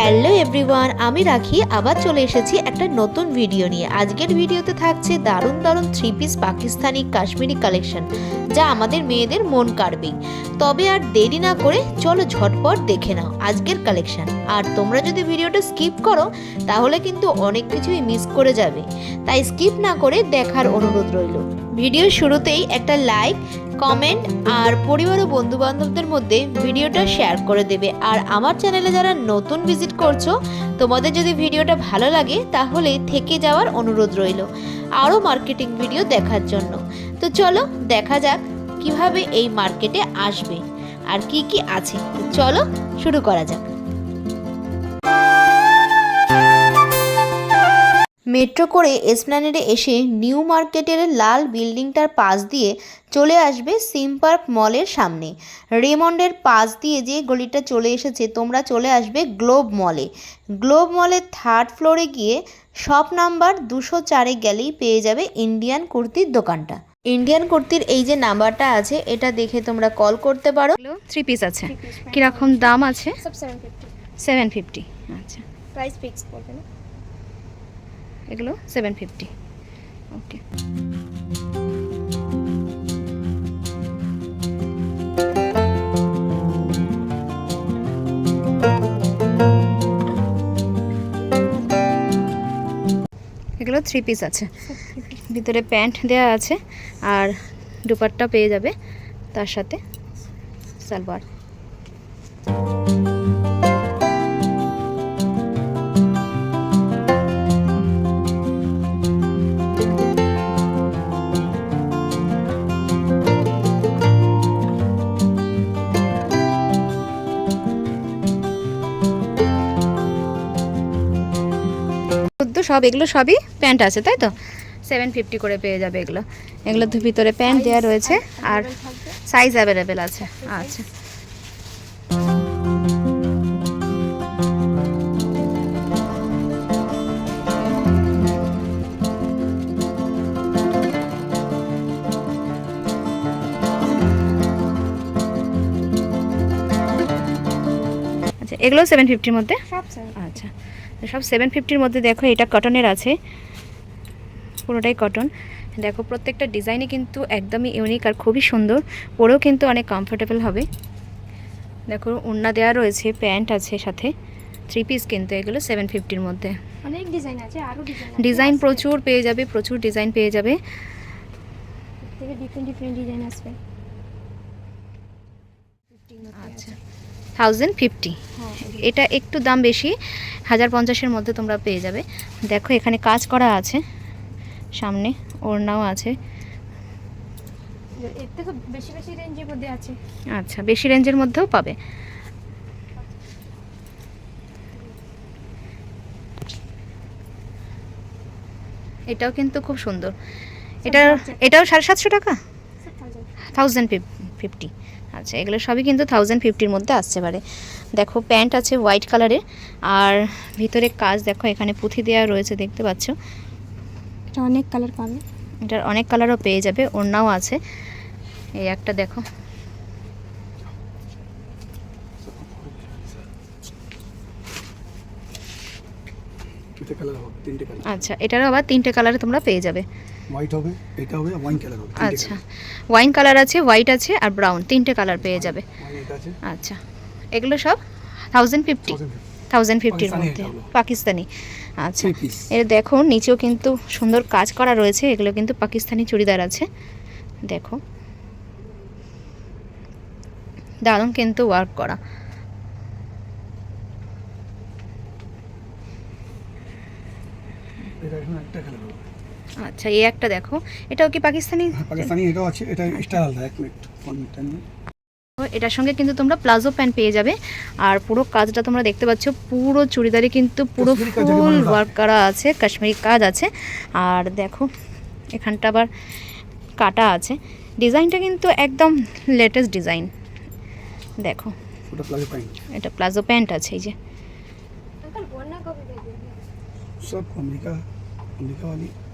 Hello everyone, আমি রাখি। আবার চলে এসেছি একটা নতুন ভিডিও নিয়ে। আজকের ভিডিওতে থাকছে দারুণ দারুণ three piece Pakistani Kashmiri collection যা আমাদের মেয়েদের মন কাড়বেই তবে আর দেরি না করে চলো ঝটপট দেখে নাও আজকের কালেকশন আর তোমরা যদি ভিডিওটা স্কিপ করো, তাহলে কিন্তু অনেক কিছুই মিস করে যাবে। তাই স্কিপ না করে দেখার অনুরোধ রইল। ভিডিওর শুরুতেই একটা লাইক কমেন্ট আর পরিবার ও বন্ধু বান্ধবদের মধ্যে ভিডিওটা শেয়ার করে দেবে। আর আমার চ্যানেলে যারা নতুন ভিজিট করছ, তোমাদের যদি ভিডিওটা ভালো লাগে, তাহলে থেকে যাওয়ার অনুরোধ রইল। আরও মার্কেটিং ভিডিও দেখার জন্য। তো চলো, দেখা যাক কীভাবে এই মার্কেটে আসবে। আর কি কি আছে। চলো, শুরু করা যাক। মেট্রো করে এসপ্ল্যানেডে এসে নিউ মার্কেটের লাল বিল্ডিংটার পাশ দিয়ে চলে আসবে সিমপার্ক মলের সামনে। রেমন্ডের পাশ দিয়ে যে গলিটা চলে এসেছে তোমরা চলে আসবে গ্লোব মলে। গ্লোব মলের থার্ড ফ্লোরে গিয়ে শপ নাম্বার দুশো চারে গেলেই পেয়ে যাবে ইন্ডিয়ান কুর্তির দোকানটা। ইন্ডিয়ান কুর্তির এই যে নাম্বারটা আছে এটা দেখে তোমরা কল করতে পারো। থ্রি পিস আছে। কীরকম দাম আছে? Seven fifty. আচ্ছা। প্রাইস ফিক্স করবে না? এগুলো সেভেন ফিফটি ওকে এগুলো থ্রি পিস আছে। ভিতরে প্যান্ট দেওয়া আছে আর দুপাট্টা পেয়ে যাবে তার সাথে সালোয়ার। কিন্তু সব এগুলো সবই প্যান্ট আছে তাই তো? সেভেন ফিফটি করে পেয়ে যাবে এগুলো। এগুলো তো ভিতরে প্যান্ট দেওয়া রয়েছে আর সাইজ অ্যাভেলেবেল আছে। আচ্ছা।, আচ্ছা এগুলো সেভেন ফিফটির মধ্যে? আচ্ছা। সব সেভেন ফিফটির মধ্যে দেখো এটা কটনের আছে। পুরোটাই কটন দেখো প্রত্যেকটা ডিজাইনে কিন্তু একদমই ইউনিক আর খুবই সুন্দর। পরেও কিন্তু অনেক কমফোর্টেবল হবে। দেখো ওড়না দেওয়া রয়েছে প্যান্ট আছে সাথে। থ্রি পিস কিন্তু এগুলো সেভেন ফিফটির মধ্যে। অনেক ডিজাইন আছে আরও ডিজাইন ডিজাইন প্রচুর পেয়ে যাবে প্রচুর ডিজাইন পেয়ে যাবে। ডিফারেন্ট ডিফারেন্ট ডিজাইন আসবে। আচ্ছা। থাউজেন্ড ফিফটি হ্যাঁ। এটা একটু দাম বেশি হাজার পঞ্চাশের মধ্যে তোমরা পেয়ে যাবে। দেখো এখানে কাজ করা আছে সামনে ওড়নাও আছে। বেশি বেশি রেঞ্জের মধ্যে আছে। আচ্ছা বেশি রেঞ্জের মধ্যেও পাবে। এটাও কিন্তু খুব সুন্দর। এটা এটাও সাড়ে সাতশো টাকা? থাউজেন্ড ফিফটি আচ্ছা এগুলো সবই কিন্তু থাউজেন্ড ফিফটির মধ্যে আসতে পারে। দেখো প্যান্ট আছে হোয়াইট কালারের আর ভিতরে কাজ দেখো এখানে পুঁথি দেওয়া রয়েছে দেখতে পাচ্ছ? এটা অনেক কালার পাবে। এটার অনেক কালারও পেয়ে যাবে ওড়নাও আছে। এই একটা দেখো। তিনটে কালার হবে তিনটে কালার আচ্ছা এটারও আবার তিনটে কালারে তোমরা পেয়ে যাবে। হোয়াইট হবে এটা হবে ওয়াইন কালার হবে আচ্ছা। ওয়াইন কালার আছে হোয়াইট আছে আর ব্রাউন তিনটে কালার পেয়ে যাবে। আচ্ছা। এগুলো সব থাউজেন্ড ফিফটি থাউজেন্ড ফিফটির পাকিস্তানি মধ্যে। পাকিস্তানি। আচ্ছা। এর দেখো নিচেও কিন্তু সুন্দর কাজ করা রয়েছে এগুলো কিন্তু পাকিস্তানি চুড়িদার আছে। দেখো। দারুণ কিন্তু ওয়ার্ক করা। এটা এখন একটা কালার আচ্ছা এই একটা দেখো। এটাও কি পাকিস্তানি? হ্যাঁ, পাকিস্তানি এটাও আছে এটা স্টাইল আলাদা এক মিনিট এটার সঙ্গে কিন্তু তোমরা প্লাজো প্যান্ট পেয়ে যাবে। আর পুরো কাজটা তোমরা দেখতে পাচ্ছ পুরো চুড়িদারে কিন্তু পুরো ফুল ওয়ার্ক করা আছে কাশ্মীরি কাজ আছে। আর দেখো এখানটা আবার কাটা আছে। ডিজাইনটা কিন্তু একদম লেটেস্ট ডিজাইন দেখো এটা প্লাজো প্যান্ট আছে এই যে। সব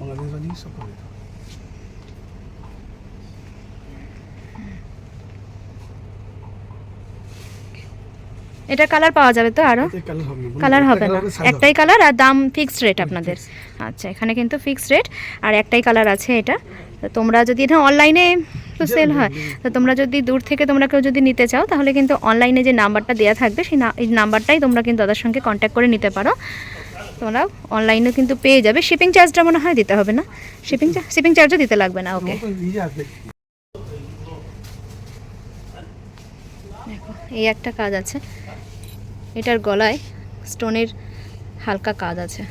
mga lingsa-lingsa po ito. এটা কালার পাওয়া যাবে তো আরও? কালার হবে না। একটাই কালার আর দাম ফিক্সড রেট আপনাদের। আচ্ছা এখানে কিন্তু ফিক্সড রেট আর একটাই কালার আছে এটা। তোমরা যদি এটা অনলাইনে তো সেল হয়। তো তোমরা যদি দূর থেকে তোমরা কেউ যদি নিতে চাও তাহলে কিন্তু অনলাইনে যে নাম্বারটা দেওয়া থাকবে সেই নাম্বারটাই তোমরা কিন্তু তাদের সঙ্গে কন্ট্যাক্ট করে নিতে পারো। তোমরা অনলাইনে কিন্তু পেয়ে যাবে। শিপিং চার্জটা মনে হয় দিতে হবে না? শিপিং শিপিং চার্জও দিতে লাগবে না ওকে এই একটা কাজ আছে। এটার গলায় স্টোনের হালকা কাজ আছে।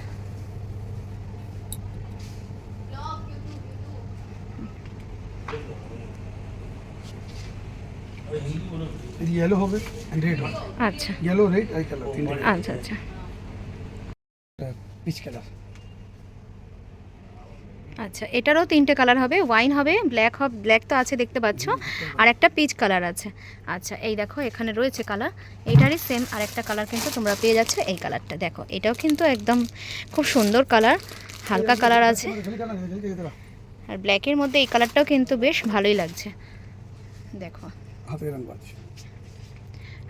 ইয়েলো হবে রেড হবে। আচ্ছা। ইয়েলো রেড আই কালার আচ্ছা আচ্ছা। পিচ কালার আচ্ছা এটারও তিনটে কালার হবে ওয়াইন হবে ব্ল্যাক হবে ব্ল্যাক তো আছে দেখতে পাচ্ছ আর একটা পিচ কালার আছে। আচ্ছা এই দেখো এখানে রয়েছে কালার এইটারই সেম আর একটা কালার কিন্তু তোমরা পেয়ে যাচ্ছ এই কালারটা দেখো এটাও কিন্তু একদম খুব সুন্দর কালার হালকা কালার আছে। আর ব্ল্যাকের মধ্যে এই কালারটাও কিন্তু বেশ ভালোই লাগছে। দেখো। হাতে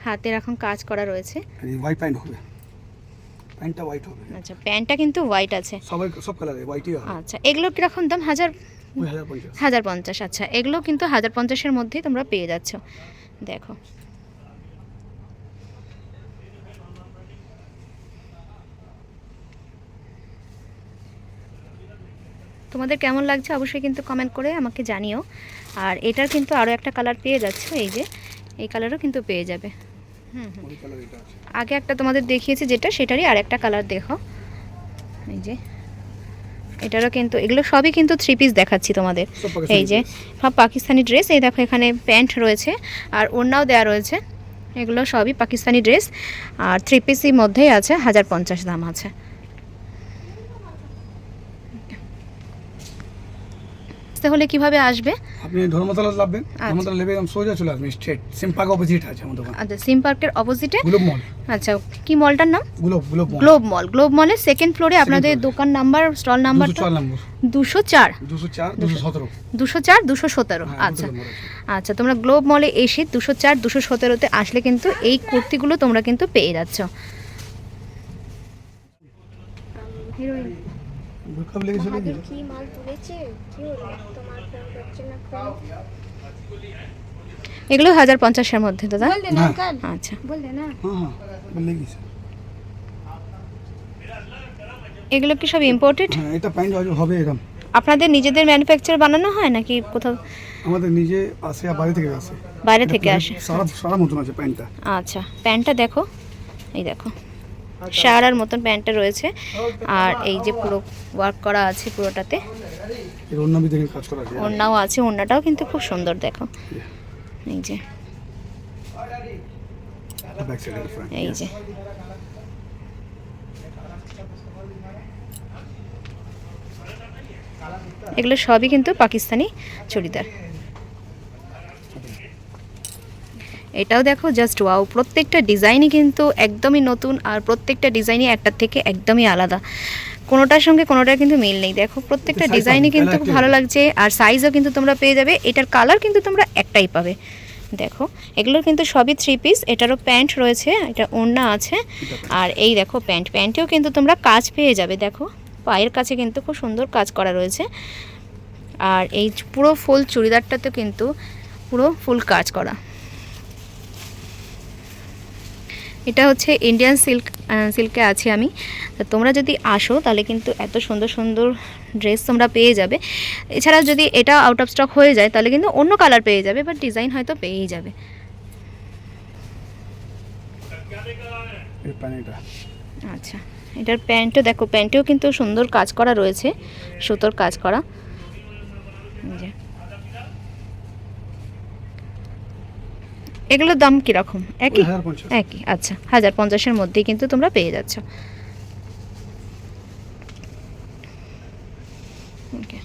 হাতের এখন কাজ করা রয়েছে। হবে। প্যান্টটা হোয়াইট হবে। আচ্ছা প্যান্টটা কিন্তু হোয়াইট আছে। সবাই সব কালারে হোয়াইটই হবে। আচ্ছা এগুলো কীরকম দাম? হাজার হাজার পঞ্চাশ। আচ্ছা। এগুলো কিন্তু হাজার পঞ্চাশের মধ্যেই তোমরা পেয়ে যাচ্ছ। দেখো। তোমাদের কেমন লাগছে অবশ্যই কিন্তু কমেন্ট করে আমাকে জানিও। আর এটার কিন্তু আরও একটা কালার পেয়ে যাচ্ছে এই যে এই কালারও কিন্তু পেয়ে যাবে। আগে একটা তোমাদের দেখিয়েছি যেটা সেটারই আর একটা কালার দেখো। এই যে এটারও কিন্তু এগুলো সবই কিন্তু থ্রি পিস দেখাচ্ছি তোমাদের। এই যে। সব পাকিস্তানি ড্রেস এই দেখো এখানে প্যান্ট রয়েছে আর ওড়নাও দেওয়া রয়েছে। এগুলো সবই পাকিস্তানি ড্রেস আর থ্রি পিসের মধ্যেই আছে হাজার পঞ্চাশ দাম আছে। তাহলে কীভাবে আসবে? আপনি ধর্মতলা লাভবেন ধর্মতলা লেবে একদম সোজা চলে আসবেন স্ট্রেট সিম্পাগ অপোজিট আছে আমার দোকান। আচ্ছা সিম পার্কের অপোজিটে গ্লোব মল। আচ্ছা কি মলটার নাম? Globe globe mall. Globe mall. Globe মলের সেকেন্ড ফ্লোরে আপনাদের দোকান নাম্বার স্টল নাম্বার দুশো চার নম্বর দুশো চার। দুশো চার দুশো সতেরো। দুশো চার দুশো সতেরো। হ্যাঁ, আচ্ছা। আচ্ছা তোমরা গ্লোব মলে এসে দুশো চার দুশো সতেরোতে আসলে কিন্তু এই কুর্তিগুলো তোমরা কিন্তু পেয়ে যাচ্ছ। হিরোইন বুরকা লেগে চলে গেল কি মাল তুলেছে কি হলো? তোমার ফোন করছে না ফোন? এগুলো হাজার পঞ্চাশের মধ্যে দাদা। বল দে না হ্যাঁ। কাল। আচ্ছা। বল দে না। হ্যাঁ হ্যাঁ। এগুলো কি সব ইম্পোর্টেড হ্যাঁ এটা প্যান্ট হবে এরকম। আপনাদের নিজেদের ম্যানুফ্যাকচার বানানো হয় নাকি কোথাও? আমাদের নিজে আসে আর বাইরে থেকে আসে। বাইরে থেকে আসে। সারা সারা মতন আছে প্যান্টটা আচ্ছা প্যান্টটা দেখো। এই দেখো। সারার মতন প্যান্টটা রয়েছে। আর এই যে পুরো ওয়ার্ক করা আছে পুরোটাতে। এর অন্য আমি কাজ করা আছে ওড়নাও আছে ওড়নাটাও কিন্তু খুব সুন্দর দেখো। এই যে। এই যে। এগুলো সবই কিন্তু পাকিস্তানি চুড়িদার। এটাও দেখো জাস্ট ওয়াও প্রত্যেকটা ডিজাইনই কিন্তু একদমই নতুন আর প্রত্যেকটা ডিজাইনই একটার থেকে একদমই আলাদা। কোনোটার সঙ্গে কোনোটার কিন্তু মিল নেই। দেখো প্রত্যেকটা ডিজাইনই কিন্তু খুব ভালো লাগছে আর সাইজও কিন্তু তোমরা পেয়ে যাবে। এটার কালার কিন্তু তোমরা একটাই পাবে। দেখো এগুলোর কিন্তু সবই থ্রি পিস এটারও প্যান্ট রয়েছে এটা ওড়না আছে আর এই দেখো প্যান্ট প্যান্টেও কিন্তু তোমরা কাজ পেয়ে যাবে। দেখো পায়ের কাছে কিন্তু খুব সুন্দর কাজ করা রয়েছে আর এই পুরো ফুল চুড়িদারটাতে কিন্তু পুরো ফুল কাজ করা। এটা হচ্ছে ইন্ডিয়ান সিল্ক সিল্কে আছি আমি। তোমরা যদি আসো তাহলে কিন্তু এত সুন্দর সুন্দর ড্রেস তোমরা পেয়ে যাবে। এছাড়া যদি এটা আউট অফ স্টক হয়ে যায় তাহলে কিন্তু অন্য কালার পেয়ে যাবে বাট ডিজাইন হয়তো পেয়েই যাবে। আচ্ছা এটার প্যান্টও দেখো প্যান্টেও কিন্তু সুন্দর কাজ করা রয়েছে সুতোর কাজ করা এই যে। এগুলোর দাম কীরকম? একই? একই আচ্ছা হাজার পঞ্চাশের মধ্যেই কিন্তু তোমরা পেয়ে যাচ্ছ। ওকে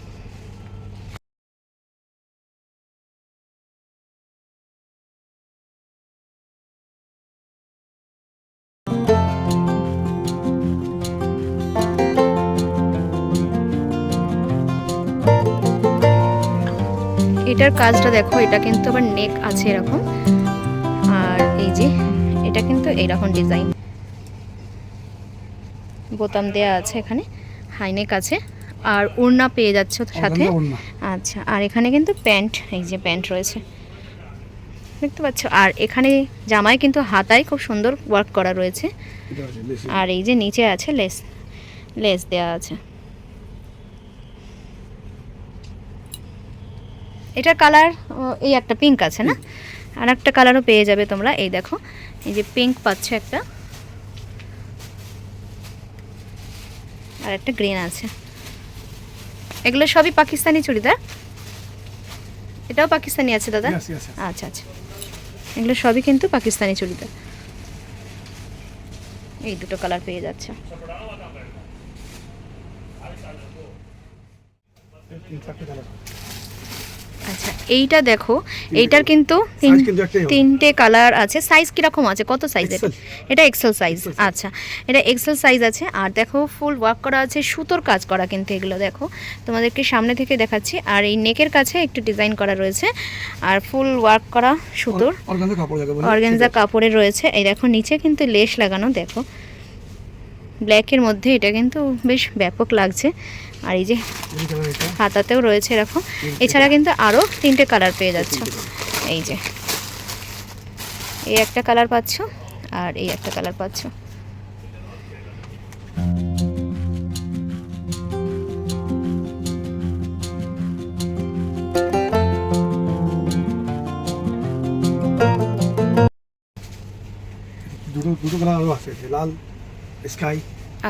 এটার কাজটা দেখো এটা কিন্তু আবার নেক আছে এরকম। এই যে এটা কিন্তু এইরকম ডিজাইন। বোতাম দেয়া আছে এখানে হাইনেক আছে আর ওড়না পেয়ে যাচ্ছ সাথে। আচ্ছা আর এখানে কিন্তু প্যান্ট এই যে প্যান্ট রয়েছে। দেখতে পাচ্ছ? আর এখানে জামায় কিন্তু হাতায় খুব সুন্দর ওয়ার্ক করা রয়েছে। এটা আর এই যে নিচে আছে লেস লেস দেওয়া আছে। এটার কালার এই একটা পিঙ্ক আছে না? আর একটা কালারও পেয়ে যাবে তোমরা। এই দেখো এই যে পিঙ্ক পাচ্ছ একটা। আর একটা গ্রিন আছে। এগুলো সবই পাকিস্তানি চুড়িদার? এটাও পাকিস্তানি আছে দাদা. আচ্ছা আচ্ছা। এগুলো সবই কিন্তু পাকিস্তানি চুড়িদার। এই দুটো কালার পেয়ে যাচ্ছে। তিন চারটে কালার। আচ্ছা এইটা দেখো এইটার কিন্তু। তিনটে কালার আছে। সাইজ কীরকম আছে? কত সাইজ এটা এটা এক্সেল সাইজ আচ্ছা এটা এক্সেল সাইজ আছে। আর দেখো ফুল ওয়ার্ক করা আছে সুতোর কাজ করা কিন্তু এগুলো দেখো। তোমাদেরকে সামনে থেকে দেখাচ্ছি। আর এই নেকের কাছে একটু ডিজাইন করা রয়েছে। আর ফুল ওয়ার্ক করা সুতোর। অর্গানজা কাপড় রয়েছে। এই দেখো নিচে কিন্তু লেশ লাগানো দেখো। ব্ল্যাকের মধ্যে এটা কিন্তু বেশ ব্যাপক লাগছে। আর এই যে হাতাতেও রয়েছে এরকম। এছাড়া কিন্তু আরও তিনটে কালার পেয়ে যাচ্ছ। এই যে। এই একটা কালার পাচ্ছ আর এই একটা কালার পাচ্ছ। দুটো দুটো কালার আরও আছে লাল স্কাই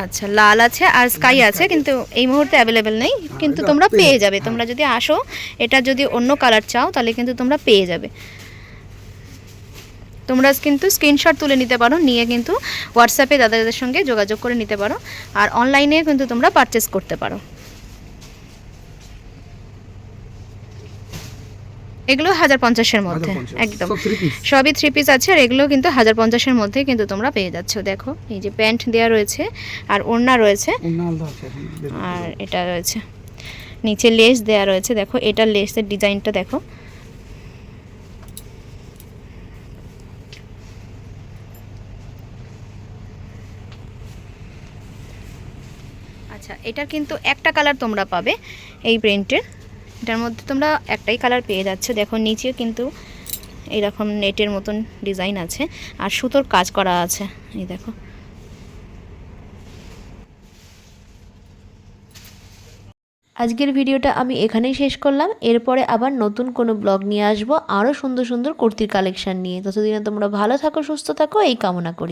আচ্ছা লাল আছে আর স্কাই আছে কিন্তু এই মুহূর্তে অ্যাভেলেবেল নেই কিন্তু তোমরা পেয়ে যাবে। তোমরা যদি আসো এটা যদি অন্য কালার চাও তাহলে কিন্তু তোমরা পেয়ে যাবে। তোমরা কিন্তু স্ক্রিনশট তুলে নিতে পারো নিয়ে কিন্তু হোয়াটসঅ্যাপে দাদাদের সঙ্গে যোগাযোগ করে নিতে পারো আর অনলাইনে কিন্তু তোমরা পারচেস করতে পারো। এগুলো হাজার পঞ্চাশের মধ্যে একদম। সবই থ্রি পিস আছে আর এগুলো কিন্তু হাজার পঞ্চাশের মধ্যে কিন্তু তোমরা পেয়ে যাচ্ছ। দেখো এই যে প্যান্ট দেওয়া রয়েছে আর ওড়না রয়েছে। দেখুন। আর এটা রয়েছে নিচে লেস দেয়া রয়েছে। দেখো এটা লেসের ডিজাইনটা দেখো। আচ্ছা এটার কিন্তু একটা কালার তোমরা পাবে এই প্রিন্টের। এটার মধ্যে তোমরা একটাই কালার পেয়ে যাচ্ছে। দেখো নিচে কিন্তু এইরকম নেটের মতন ডিজাইন আছে। আর সুতোর কাজ করা আছে। এই দেখো। আজকের ভিডিওটা আমি এখানেই শেষ করলাম। এরপরে আবার নতুন কোনো ব্লগ নিয়ে আসব। আরও সুন্দর সুন্দর কুর্তির কালেকশন নিয়ে। ততদিনে তোমরা ভালো থাকো, সুস্থ থাকো, এই কামনা করি।